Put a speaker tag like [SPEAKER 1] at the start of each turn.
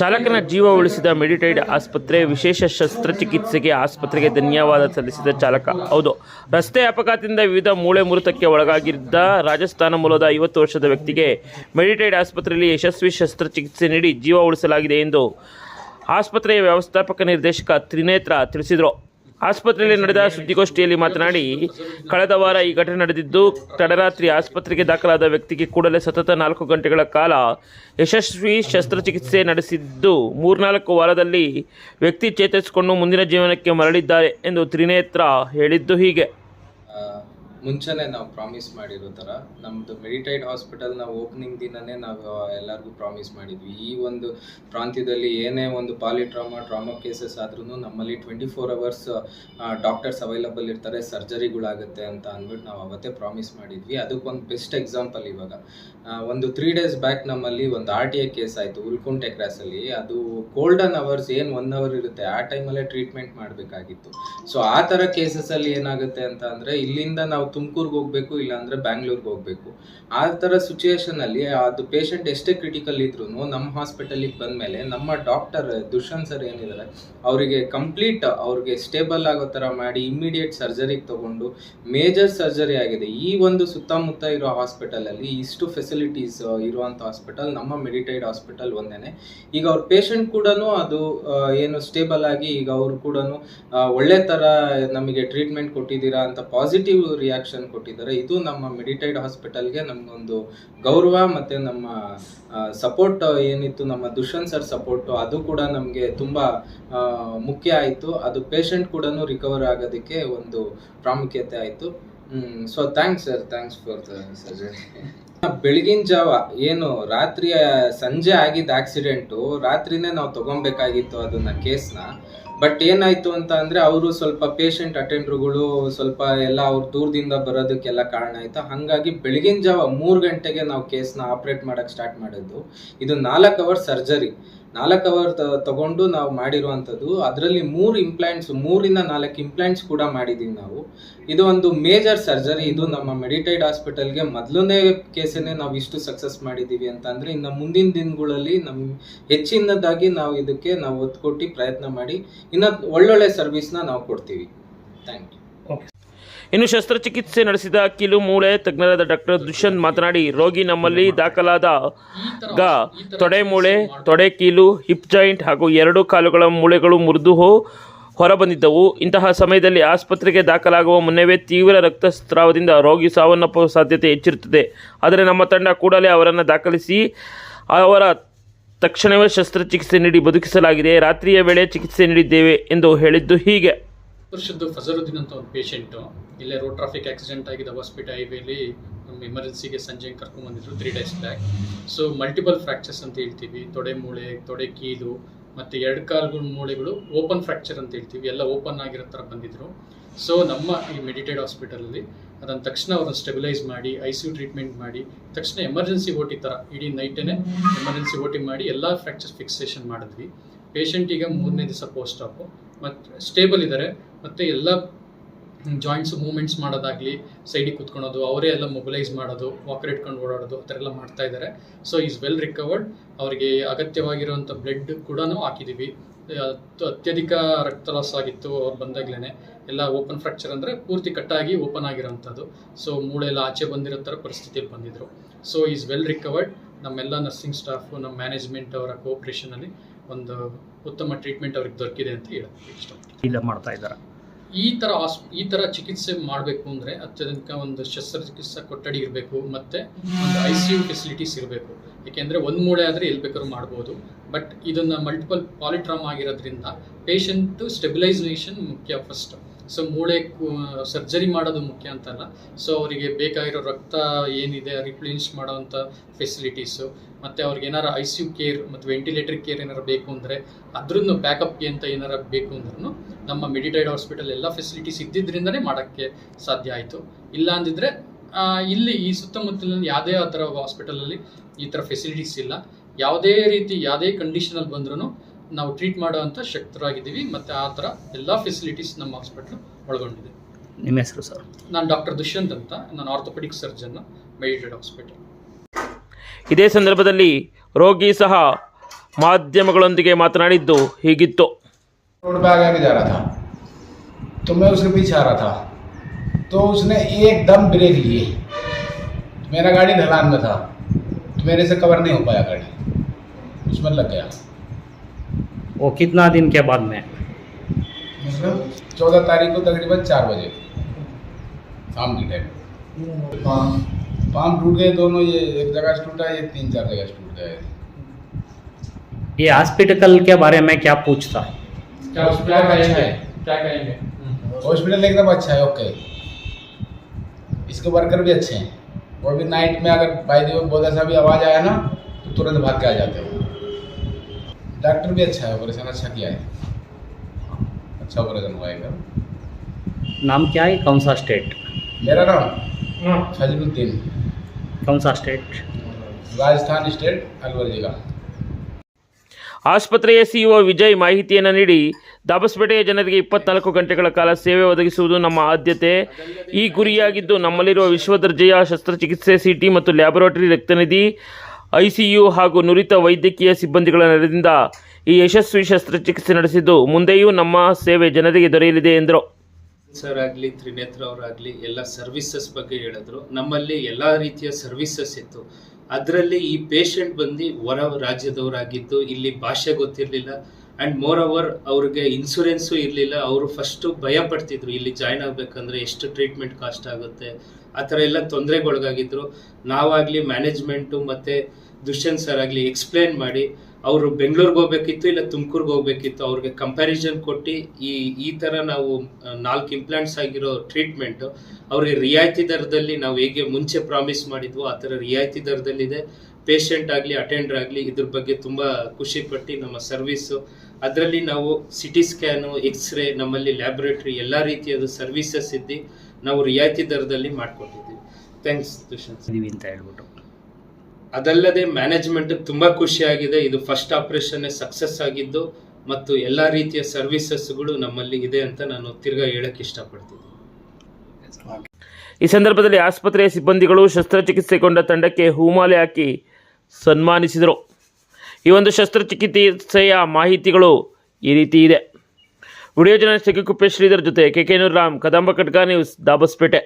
[SPEAKER 1] ಚಾಲಕನ ಜೀವ ಉಳಿಸಿದ ಮೆಡಿಟೈಡ್ ಆಸ್ಪತ್ರೆ, ವಿಶೇಷ ಶಸ್ತ್ರಚಿಕಿತ್ಸೆಗೆ ಆಸ್ಪತ್ರೆಗೆ ಧನ್ಯವಾದ ಸಲ್ಲಿಸಿದ ಚಾಲಕ. ಹೌದು, ರಸ್ತೆ ಅಪಘಾತದಿಂದ ವಿವಿಧ ಮೂಳೆ ಮುರಿತಕ್ಕೆ ಒಳಗಾಗಿದ್ದ ರಾಜಸ್ಥಾನ ಮೂಲದ ಐವತ್ತು ವರ್ಷದ ವ್ಯಕ್ತಿಗೆ ಮೆಡಿಟೈಡ್ ಆಸ್ಪತ್ರೆಯಲ್ಲಿ ಯಶಸ್ವಿ ಶಸ್ತ್ರಚಿಕಿತ್ಸೆ ನೀಡಿ ಜೀವ ಉಳಿಸಲಾಗಿದೆ ಎಂದು ಆಸ್ಪತ್ರೆಯ ವ್ಯವಸ್ಥಾಪಕ ನಿರ್ದೇಶಕ ತ್ರಿನೇತ್ರ ತಿಳಿಸಿದರು. ಆಸ್ಪತ್ರೆಯಲ್ಲಿ ನಡೆದ ಸುದ್ದಿಗೋಷ್ಠಿಯಲ್ಲಿ ಮಾತನಾಡಿ, ಕಳೆದ ವಾರ ಈ ಘಟನೆ ನಡೆದಿದ್ದು, ತಡರಾತ್ರಿ ಆಸ್ಪತ್ರೆಗೆ ದಾಖಲಾದ ವ್ಯಕ್ತಿಗೆ ಕೂಡಲೇ ಸತತ ನಾಲ್ಕು ಗಂಟೆಗಳ ಕಾಲ ಯಶಸ್ವಿ ಶಸ್ತ್ರಚಿಕಿತ್ಸೆ ನಡೆಸಿದ್ದು, ಮೂರ್ನಾಲ್ಕು ವಾರದಲ್ಲಿ ವ್ಯಕ್ತಿ ಚೇತರಿಸಿಕೊಂಡು ಮುಂದಿನ ಜೀವನಕ್ಕೆ ಮರಳಿದ್ದಾರೆ ಎಂದು ತ್ರಿನೇತ್ರ ಹೇಳಿದ್ದು ಹೀಗೆ.
[SPEAKER 2] ಮುಂಚೆನೆ ನಾವು ಪ್ರಾಮಿಸ್ ಮಾಡಿರೋ ಥರ ನಮ್ಮದು ಮೆಡಿಟೈಡ್ ಹಾಸ್ಪಿಟಲ್ ನಾವು ಓಪನಿಂಗ್ ದಿನನೇ ನಾವು ಎಲ್ಲರಿಗೂ ಪ್ರಾಮಿಸ್ ಮಾಡಿದ್ವಿ. ಈ ಒಂದು ಪ್ರಾಂತ್ಯದಲ್ಲಿ ಏನೇ ಒಂದು ಪಾಲಿ ಟ್ರಾಮಾ ಕೇಸಸ್ ಆದ್ರೂ ನಮ್ಮಲ್ಲಿ twenty four hours doctors available ಇರ್ತಾರೆ ಸರ್ಜರಿಗಳಾಗುತ್ತೆ ಅಂತ ಅಂದ್ಬಿಟ್ಟು ನಾವು ಅವತ್ತೇ ಪ್ರಾಮಿಸ್ ಮಾಡಿದ್ವಿ. ಅದಕ್ಕೊಂದು ಬೆಸ್ಟ್ ಎಕ್ಸಾಂಪಲ್ ಇವಾಗ. ಒಂದು ತ್ರೀ ಡೇಸ್ ಬ್ಯಾಕ್ ನಮ್ಮಲ್ಲಿ ಒಂದು ಆರ್ ಟಿ ಐ ಕೇಸ್ ಆಯಿತು ಉಲ್ಕುಂಟೆ ಕ್ರಾಸಲ್ಲಿ ಅದು ಗೋಲ್ಡನ್ ಅವರ್ಸ್ ಏನು ಒನ್ ಅವರ್ ಇರುತ್ತೆ, ಆ ಟೈಮಲ್ಲೇ ಟ್ರೀಟ್ಮೆಂಟ್ ಮಾಡಬೇಕಾಗಿತ್ತು. ಸೊ ಆ ಥರ ಕೇಸಸಲ್ಲಿ ಏನಾಗುತ್ತೆ ಅಂತ ಅಂದರೆ, ಇಲ್ಲಿಂದ ನಾವು ತುಮಕೂರ್ಗೆ ಹೋಗಬೇಕು, ಇಲ್ಲಾಂದರೆ ಬ್ಯಾಂಗ್ಳೂರ್ಗೆ ಹೋಗಬೇಕು. ಆ ಥರ ಸಿಚುಯೇಷನಲ್ಲಿ ಅದು ಪೇಷಂಟ್ ಎಷ್ಟೇ ಕ್ರಿಟಿಕಲ್ ಇದ್ರೂ ನಮ್ಮ ಹಾಸ್ಪಿಟಲಿಗೆ ಬಂದಮೇಲೆ ನಮ್ಮ ಡಾಕ್ಟರ್ ದುಷ್ಯಂತ್ ಸರ್ ಏನಿದ್ದಾರೆ ಅವರಿಗೆ ಕಂಪ್ಲೀಟ್ ಅವ್ರಿಗೆ ಸ್ಟೇಬಲ್ ಆಗೋ ಥರ ಮಾಡಿ ಇಮ್ಮಿಡಿಯೇಟ್ ಸರ್ಜರಿಗೆ ತಗೊಂಡು ಮೇಜರ್ ಸರ್ಜರಿ ಆಗಿದೆ. ಈ ಒಂದು ಸುತ್ತಮುತ್ತ ಇರೋ ಹಾಸ್ಪಿಟಲಲ್ಲಿ ಇಷ್ಟು ಫೆಸಿಲಿಟೀಸ್ ಇರುವಂಥ ಹಾಸ್ಪಿಟಲ್ ನಮ್ಮ ಮೆಡಿಟೈಡ್ ಹಾಸ್ಪಿಟಲ್ ಒಂದೇನೆ. ಈಗ ಅವ್ರ ಪೇಷಂಟ್ ಕೂಡ ಅದು ಏನು ಸ್ಟೇಬಲ್ ಆಗಿ ಈಗ ಅವ್ರು ಕೂಡ ಒಳ್ಳೆ ಥರ ನಮಗೆ ಟ್ರೀಟ್ಮೆಂಟ್ ಕೊಟ್ಟಿದ್ದೀರಾ ಅಂತ ಪಾಸಿಟಿವ್ ರಿಯಾಕ್ಷನ್ ಕೊಟ್ಟಿದ್ದಾರೆ. ಇದು ನಮ್ಮ ಮೆಡಿಟೈಡ್ ಹಾಸ್ಪಿಟಲ್ಗೆ ನಮಗೊಂದು ಗೌರವ ಮತ್ತು ನಮ್ಮ ಸಪೋರ್ಟ್ ಏನಿತ್ತು, ನಮ್ಮ ದುಷ್ಯಂತ್ ಸರ್ ಸಪೋರ್ಟು ಅದು ಕೂಡ ನಮಗೆ ತುಂಬ ಮುಖ್ಯ ಆಯಿತು. ಅದು ಪೇಷಂಟ್ ಕೂಡ ರಿಕವರ್ ಆಗೋದಕ್ಕೆ ಒಂದು ಪ್ರಾಮುಖ್ಯತೆ ಆಯಿತು. So thanks sir thanks for the ಬೆಳಗಿನ ಜಾವ, ಏನು, ರಾತ್ರಿಯ ಸಂಜೆ ಆಗಿದ್ದ ಆಕ್ಸಿಡೆಂಟು ರಾತ್ರಿನೇ ನಾವು ತಗೊಬೇಕಾಗಿತ್ತು ಅದನ್ನ ಕೇಸ್ನ ಬಟ್ ಏನಾಯ್ತು ಅಂತ ಅಂದ್ರೆ ಅವರು ಸ್ವಲ್ಪ ಪೇಷಂಟ್ ಅಟೆಂಡರ್ಗಳು ಸ್ವಲ್ಪ ಎಲ್ಲ ಅವ್ರು ದೂರದಿಂದ ಬರೋದಕ್ಕೆಲ್ಲ ಕಾರಣ ಆಯ್ತು? ಹಾಗಾಗಿ ಬೆಳಗಿನ ಜಾವ ಮೂರು ಗಂಟೆಗೆ ನಾವು ಕೇಸ್ನ ಆಪ್ರೇಟ್ ಮಾಡಕ್ ಸ್ಟಾರ್ಟ್ ಮಾಡಿದ್ದು. ಇದು ನಾಲ್ಕು ಅವರ್ ಸರ್ಜರಿ ನಾಲ್ಕು ಅವರ್ ತಗೊಂಡು ನಾವು ಮಾಡಿರುವಂಥದ್ದು, ಅದರಲ್ಲಿ ಮೂರು ಇಂಪ್ಲಾಂಟ್ಸ್ ಮೂರಿಂದ ನಾಲ್ಕು ಇಂಪ್ಲಾಂಟ್ಸ್ ಕೂಡ ಮಾಡಿದ್ದೀವಿ ನಾವು. ಇದು ಒಂದು ಮೇಜರ್ ಸರ್ಜರಿ ಇದು ನಮ್ಮ ಮೆಡಿಟೈಡ್ ಹಾಸ್ಪಿಟಲ್ಗೆ ಮೊದಲನೇ ಕೇಸನ್ನೇ ನಾವು ಇಷ್ಟು ಸಕ್ಸಸ್ ಮಾಡಿದ್ದೀವಿ ಅಂತ ಅಂದ್ರೆ ಇನ್ನು ಮುಂದಿನ ದಿನಗಳಲ್ಲಿ ನಮ್ಮ ಹೆಚ್ಚಿನದಾಗಿ ನಾವು ಇದಕ್ಕೆ ನಾವು ಒತ್ತು ಕೊಟ್ಟು ಪ್ರಯತ್ನ ಮಾಡಿ, ಇನ್ನು ಒಳ್ಳೊಳ್ಳೆ ಸರ್ವಿಸ್ನ ನಾವು ಕೊಡ್ತೀವಿ. ಥ್ಯಾಂಕ್ ಯು
[SPEAKER 1] ಇನ್ನು ಶಸ್ತ್ರಚಿಕಿತ್ಸೆ ನಡೆಸಿದ ಕಿಲು ಮೂಳೆ ತಜ್ಞರಾದ ಡಾಕ್ಟರ್ ದುಷ್ಯಂತ್ ಮಾತನಾಡಿ, ರೋಗಿ ನಮ್ಮಲ್ಲಿ ದಾಖಲಾದ ಗ, ತೊಡೆ ಮೂಳೆ, ತೊಡೆ ಕೀಲು, ಹಿಪ್ ಜಾಯಿಂಟ್ ಹಾಗೂ ಎರಡು ಕಾಲುಗಳ ಮೂಳೆಗಳು ಮುರಿದು ಹೊರಬಂದಿದ್ದವು. ಇಂತಹ ಸಮಯದಲ್ಲಿ ಆಸ್ಪತ್ರೆಗೆ ದಾಖಲಾಗುವ ಮುನ್ನವೇ ತೀವ್ರ ರಕ್ತಸ್ರಾವದಿಂದ ರೋಗಿ ಸಾವನ್ನಪ್ಪುವ ಸಾಧ್ಯತೆ ಹೆಚ್ಚಿರುತ್ತದೆ. ಆದರೆ ನಮ್ಮ ತಂಡ ಕೂಡಲೇ ಅವರನ್ನು ದಾಖಲಿಸಿ, ಅವರ ತಕ್ಷಣವೇ ಶಸ್ತ್ರಚಿಕಿತ್ಸೆ ನೀಡಿ ಬದುಕಿಸಲಾಗಿದೆ. ರಾತ್ರಿಯ ವೇಳೆ ಚಿಕಿತ್ಸೆ ನೀಡಿದ್ದೇವೆ ಎಂದು ಹೇಳಿದ್ದು ಹೀಗೆ.
[SPEAKER 3] ವರ್ಷದ್ದು ಫಜರುದ್ದೀನ್ ಅಂತ ಒಂದು ಪೇಷೆಂಟು ಇಲ್ಲೇ ರೋಡ್ ಟ್ರಾಫಿಕ್ ಆಕ್ಸಿಡೆಂಟ್ ಆಗಿದೆ ಹಾಸ್ಪಿಟಲ್ ಹೈವೇಲಿ ನಮ್ಮ ಎಮರ್ಜೆನ್ಸಿಗೆ ಸಂಜೆ ಕರ್ಕೊಂಡ್ಬಂದಿದ್ರು three days back so multiple fractures ಅಂತ ಹೇಳ್ತೀವಿ. ತೊಡೆ ಮೂಳೆ, ತೊಡೆ ಕೀಲು, ಮತ್ತು ಎರಡು ಕಾಲುಗಳ ಮೂಳೆಗಳು ಓಪನ್ ಫ್ರ್ಯಾಕ್ಚರ್ ಅಂತ ಹೇಳ್ತೀವಿ. ಎಲ್ಲ ಓಪನ್ ಆಗಿರೋ ಥರ ಬಂದಿದ್ರು. ಸೊ ನಮ್ಮ ಈ ಮೆಡಿಟೇಡ್ ಹಾಸ್ಪಿಟಲಲ್ಲಿ ಅದನ್ನು ತಕ್ಷಣ ಅವ್ರನ್ನ ಸ್ಟೆಬಿಲೈಸ್ ಮಾಡಿ ಐ ಸಿ ಯು ಟ್ರೀಟ್ಮೆಂಟ್ ಮಾಡಿ, ತಕ್ಷಣ ಎಮರ್ಜೆನ್ಸಿ ಓಟಿ ಥರ ಇಡೀ ನೈಟೇ ಎಮರ್ಜೆನ್ಸಿ ಓಟಿ ಮಾಡಿ ಎಲ್ಲ ಫ್ರ್ಯಾಕ್ಚರ್ ಫಿಕ್ಸೇಷನ್ ಮಾಡಿದ್ವಿ. ಪೇಷಂಟ್ ಈಗ ಮೂರನೇ ದಿವಸ ಪೋಸ್ಟ್ ಆಪು ಮತ್ತು ಸ್ಟೇಬಲ್ ಇದ್ದಾರೆ ಮತ್ತು ಎಲ್ಲ ಜಾಯಿಂಟ್ಸ್ ಮೂವ್ಮೆಂಟ್ಸ್ ಮಾಡೋದಾಗಲಿ ಸೈಡಿಗೆ ಕುತ್ಕೊಳೋದು, ಅವರೇ ಎಲ್ಲ ಮೊಬಿಲೈಸ್ ಮಾಡೋದು ವಾಕರ್ ಇಟ್ಕೊಂಡು ಓಡಾಡೋದು, ಆ ಥರ ಎಲ್ಲ ಮಾಡ್ತಾ ಇದ್ದಾರೆ. ಸೊ ಈಸ್ ವೆಲ್ ರಿಕವರ್ಡ್ ಅವರಿಗೆ ಅಗತ್ಯವಾಗಿರುವಂಥ ಬ್ಲಡ್ ಕೂಡ ಹಾಕಿದ್ದೀವಿ. ಅತ್- ಅತ್ಯಧಿಕ ರಕ್ತ ಲಾಸ್ ಆಗಿತ್ತು ಅವ್ರು ಬಂದಾಗ್ಲೇ ಎಲ್ಲ ಓಪನ್ ಫ್ರ್ಯಾಕ್ಚರ್ ಅಂದರೆ ಪೂರ್ತಿ ಕಟ್ಟಾಗಿ ಓಪನ್ ಆಗಿರೋಂಥದ್ದು. ಸೊ ಮೂಳೆ ಎಲ್ಲ ಆಚೆ ಬಂದಿರೋ ಥರ ಪರಿಸ್ಥಿತಿಯಲ್ಲಿ ಬಂದಿದ್ದರು ಸೊ ಈಸ್ ವೆಲ್ ರಿಕವರ್ಡ್ ನಮ್ಮೆಲ್ಲ ನರ್ಸಿಂಗ್ ಸ್ಟಾಫು ನಮ್ಮ ಮ್ಯಾನೇಜ್ಮೆಂಟ್ ಅವರ ಕೋಪ್ರೇಷನಲ್ಲಿ ಒಂದು ಉತ್ತಮ ಟ್ರೀಟ್ಮೆಂಟ್ ಅವ್ರಿಗೆ ದೊರಕಿದೆ ಅಂತ ಹೇಳಿ ಇಷ್ಟ
[SPEAKER 4] ಮಾಡ್ತಾ ಇದ್ದಾರೆ.
[SPEAKER 3] ಈ ಥರ ಆಸ್, ಈ ಥರ ಚಿಕಿತ್ಸೆ ಮಾಡಬೇಕು ಅಂದರೆ ಅತ್ಯಧಿಕ ಒಂದು ಶಸ್ತ್ರಚಿಕಿತ್ಸಾ ಕೊಠಡಿ ಇರಬೇಕು, ಮತ್ತು ಒಂದು ಐ ಸಿ ಯು ಫೆಸಿಲಿಟೀಸ್ ಇರಬೇಕು. ಏಕೆಂದರೆ ಒಂದು ಮೂಳೆ ಆದರೆ ಎಲ್ಲಿ ಬೇಕಾದ್ರೂ ಮಾಡ್ಬೋದು. ಬಟ್ ಇದನ್ನು ಮಲ್ಟಿಪಲ್ ಪಾಲಿಟ್ರಾಮ್ ಆಗಿರೋದ್ರಿಂದ ಪೇಷಂಟು ಸ್ಟೆಬಿಲೈಸೇಷನ್ ಮುಖ್ಯ ಫಸ್ಟ್ ಸೊ ಮೂಳೆ ಸರ್ಜರಿ ಮಾಡೋದು ಮುಖ್ಯ ಅಂತಲ್ಲ. ಸೊ ಅವರಿಗೆ ಬೇಕಾಗಿರೋ ರಕ್ತ ಏನಿದೆ ರಿಪ್ಲೇನ್ಸ್ ಮಾಡೋವಂಥ ಫೆಸಿಲಿಟೀಸು ಮತ್ತು ಅವ್ರಿಗೆ ಏನಾರ ಐ ಸಿ ಯು ಕೇರ್ ಮತ್ತು ವೆಂಟಿಲೇಟರ್ ಕೇರ್ ಏನಾರು ಬೇಕು ಅಂದರೆ, ಅದ್ರದ್ದು ಬ್ಯಾಕಪ್ಗೆ ಅಂತ ಏನಾರ ಬೇಕು ಅಂದ್ರೂ ನಮ್ಮ ಮೆಡಿಟೈಡ್ ಹಾಸ್ಪಿಟಲ್ ಎಲ್ಲ ಫೆಸಿಲಿಟೀಸ್ ಇದ್ದಿದ್ದರಿಂದನೇ ಮಾಡೋಕ್ಕೆ ಸಾಧ್ಯ ಆಯಿತು. ಇಲ್ಲ ಅಂದಿದ್ರೆ ಇಲ್ಲಿ ಈ ಸುತ್ತಮುತ್ತಲಿನ ಯಾವುದೇ ಆ ಥರ ಹಾಸ್ಪಿಟಲಲ್ಲಿ ಈ ಥರ ಫೆಸಿಲಿಟೀಸ್ ಇಲ್ಲ. ಯಾವುದೇ ರೀತಿ, ಯಾವುದೇ ಕಂಡೀಷನಲ್ಲಿ ಬಂದ್ರೂ ನಾವು ಟ್ರೀಟ್ ಮಾಡೋವಂಥ ಶಕ್ತರಾಗಿದ್ದೀವಿ ಮತ್ತು ಆ ಥರ ಎಲ್ಲ ಫೆಸಿಲಿಟೀಸ್ ನಮ್ಮ ಹಾಸ್ಪಿಟ್ಲು ಒಳಗೊಂಡಿದೆ
[SPEAKER 4] ನಿಮ್ಮ ಹೆಸರು ಸರ್
[SPEAKER 3] ನಾನು ಡಾಕ್ಟರ್ ದುಷ್ಯಂತ್ ಅಂತ ನಾನು ಆರ್ಥೋಪೆಡಿಕ್ ಸರ್ಜನ್ ಮೆಡಿಟೆಡ್ ಹಾಸ್ಪಿಟಲ್
[SPEAKER 1] ಇದೇ ಸಂದರ್ಭದಲ್ಲಿ ರೋಗಿ ಸಹ ಮಾಧ್ಯಮಗಳೊಂದಿಗೆ ಮಾತನಾಡಿದ್ದು ಹೀಗಿತ್ತು
[SPEAKER 5] रोड पे आगे आगे जा रहा था तो मैं उसके पीछे आ रहा था तो उसने एकदम ब्रेक लिए मेरा गाड़ी ढलान में था तो मेरे से कवर नहीं हो पाया गाड़ी उसमें लग गया
[SPEAKER 4] वो कितना दिन के बाद में?
[SPEAKER 5] मतलब चौदह तारीख को तकरीबन चार बजे। शाम के टाइम पाम टूट गए दोनों ये एक जगह से टूटा ये तीन चार जगह से टूट गए।
[SPEAKER 4] ये हॉस्पिटल के बारे में क्या पूछता है?
[SPEAKER 3] क्या
[SPEAKER 5] हॉस्पिटल अच्छा
[SPEAKER 3] क्या कहेंगे?
[SPEAKER 5] हॉस्पिटल एकदम अच्छा है ओके इसके वर्कर भी अच्छे हैं। और भी नाइट में अगर बाई दी बहुत ऐसा भी आवाज़ आया ना तो तुरंत भाग के आ जाते हैं डॉक्टर भी अच्छा है ऑपरेशन अच्छा किया है अच्छा ऑपरेशन हुआ है एकदम
[SPEAKER 4] नाम क्या है कौन सा स्टेट
[SPEAKER 5] मेरा नाम फजलुद्दीन
[SPEAKER 4] कौन सा स्टेट
[SPEAKER 5] राजस्थान स्टेट अलवर जिला
[SPEAKER 1] ಆಸ್ಪತ್ರೆಯ ಸಿಇಒ ವಿಜಯ್ ಮಾಹಿತಿಯನ್ನು ನೀಡಿ ದಾಬಸ್ಪೇಟೆಯ ಜನರಿಗೆ ಇಪ್ಪತ್ನಾಲ್ಕು ಗಂಟೆಗಳ ಕಾಲ ಸೇವೆ ಒದಗಿಸುವುದು ನಮ್ಮ ಆದ್ಯತೆ ಈ ಗುರಿಯಾಗಿದ್ದು ನಮ್ಮಲ್ಲಿರುವ ವಿಶ್ವದರ್ಜೆಯ ಶಸ್ತ್ರಚಿಕಿತ್ಸೆ ಸಿಟಿ ಮತ್ತು ಲ್ಯಾಬೊರೇಟರಿ ರಕ್ತನಿಧಿ ಐಸಿಯು ಹಾಗೂ ನುರಿತ ವೈದ್ಯಕೀಯ ಸಿಬ್ಬಂದಿಗಳ ನೆರವಿನಿಂದ ಈ ಯಶಸ್ವಿ ಶಸ್ತ್ರಚಿಕಿತ್ಸೆ ನಡೆಸಿದ್ದು ಮುಂದೆಯೂ ನಮ್ಮ ಸೇವೆ ಜನರಿಗೆ ದೊರೆಯಲಿದೆ, ಎಂದರು.
[SPEAKER 6] ಸರ್ ಆಗಲಿ, ತ್ರಿನೇತ್ರ ಅವರಾಗಲಿ, ಎಲ್ಲ ಸರ್ವಿಸಸ್ ಬಗ್ಗೆ ಹೇಳಿದ್ರು. ನಮ್ಮಲ್ಲಿ ಎಲ್ಲ ರೀತಿಯ ಸರ್ವಿಸಸ್ ಇತ್ತು. ಅದರಲ್ಲಿ ಈ ಪೇಷಂಟ್ ಬಂದು ಹೊರ ರಾಜ್ಯದವರಾಗಿದ್ದು, ಇಲ್ಲಿ ಭಾಷೆ ಗೊತ್ತಿರಲಿಲ್ಲ. ಆ್ಯಂಡ್ ಮೋರ್ ಓವರ್ ಅವ್ರಿಗೆ ಇನ್ಸೂರೆನ್ಸು ಇರಲಿಲ್ಲ. ಅವರು ಫಸ್ಟು ಭಯ ಪಡ್ತಿದ್ರು, ಇಲ್ಲಿ ಜಾಯ್ನ್ ಆಗಬೇಕಂದ್ರೆ ಎಷ್ಟು ಟ್ರೀಟ್ಮೆಂಟ್ ಕಾಸ್ಟ್ ಆಗುತ್ತೆ ಆ ಥರ ಎಲ್ಲ ತೊಂದರೆಗೊಳಗಾಗಿದ್ರು. ನಾವಾಗಲಿ ಮ್ಯಾನೇಜ್ಮೆಂಟು ಮತ್ತು ದುಷ್ಯಂತ್ ಸರ್ ಆಗಲಿ ಎಕ್ಸ್ಪ್ಲೇನ್ ಮಾಡಿ ಅವರು ಬೆಂಗಳೂರಿಗೆ ಹೋಗ್ಬೇಕಿತ್ತು ಇಲ್ಲ ತುಮಕೂರ್ಗೆ ಹೋಗ್ಬೇಕಿತ್ತು ಅವ್ರಿಗೆ ಕಂಪ್ಯಾರಿಸನ್ ಕೊಟ್ಟು ಈ ಈ ಥರ ನಾವು ನಾಲ್ಕು ಇಂಪ್ಲಾಂಟ್ಸ್ ಆಗಿರೋ ಟ್ರೀಟ್ಮೆಂಟು ಅವ್ರಿಗೆ ರಿಯಾಯಿತಿ ದರದಲ್ಲಿ ನಾವು ಹೇಗೆ ಮುಂಚೆ ಪ್ರಾಮಿಸ್ ಮಾಡಿದ್ವೋ ಆ ಥರ ರಿಯಾಯಿತಿ ದರದಲ್ಲಿದೆ. ಪೇಷಂಟ್ ಆಗಲಿ ಅಟೆಂಡರ್ ಆಗಲಿ ಇದ್ರ ಬಗ್ಗೆ ತುಂಬ ಖುಷಿ ಪಟ್ಟು ನಮ್ಮ ಸರ್ವಿಸು ಅದರಲ್ಲಿ ನಾವು ಸಿ ಟಿ ಸ್ಕ್ಯಾನು ಎಕ್ಸ್ರೇ ನಮ್ಮಲ್ಲಿ ಲ್ಯಾಬೊರೇಟ್ರಿ ಎಲ್ಲ ರೀತಿಯದು ಸರ್ವಿಸಸ್ ಇದ್ದು ನಾವು ರಿಯಾಯಿತಿ ದರದಲ್ಲಿ ಮಾಡಿಕೊಟ್ಟಿದ್ದೀವಿ. ಥ್ಯಾಂಕ್ಸ್ ದುಷ್ಯಂತ್
[SPEAKER 4] ನೀವು ಅಂತ ಹೇಳ್ಬಿಟ್ಟು.
[SPEAKER 6] ಅದಲ್ಲದೆ ಮ್ಯಾನೇಜ್ಮೆಂಟ್ ತುಂಬಾ ಖುಷಿಯಾಗಿದೆ. ಇದು ಫಸ್ಟ್ ಆಪರೇಷನ್ ಸಕ್ಸಸ್ ಆಗಿದ್ದು ಮತ್ತು ಎಲ್ಲ ರೀತಿಯ ಸರ್ವಿಸಸ್ಗಳು ನಮ್ಮಲ್ಲಿ ಇದೆ ಅಂತ ನಾನು ತಿರ್ಗಾ ಹೇಳಕ್ ಇಷ್ಟಪಡ್ತೀನಿ.
[SPEAKER 1] ಈ ಸಂದರ್ಭದಲ್ಲಿ ಆಸ್ಪತ್ರೆಯ ಸಿಬ್ಬಂದಿಗಳು ಶಸ್ತ್ರಚಿಕಿತ್ಸೆಗೊಂಡ ತಂಡಕ್ಕೆ ಹೂಮಾಲೆ ಹಾಕಿ ಸನ್ಮಾನಿಸಿದರು. ಈ ಒಂದು ಶಸ್ತ್ರಚಿಕಿತ್ಸೆಯ ಮಾಹಿತಿಗಳು ಈ ರೀತಿ ಇದೆ. ವಿಡಿಯೋ ಜರ್ನಲಿಸ್ಟ್ ಕುಪ್ಪೆ ಶ್ರೀಧರ್ ಜೊತೆ K K Ram Kadamba Katka news Dabaspete.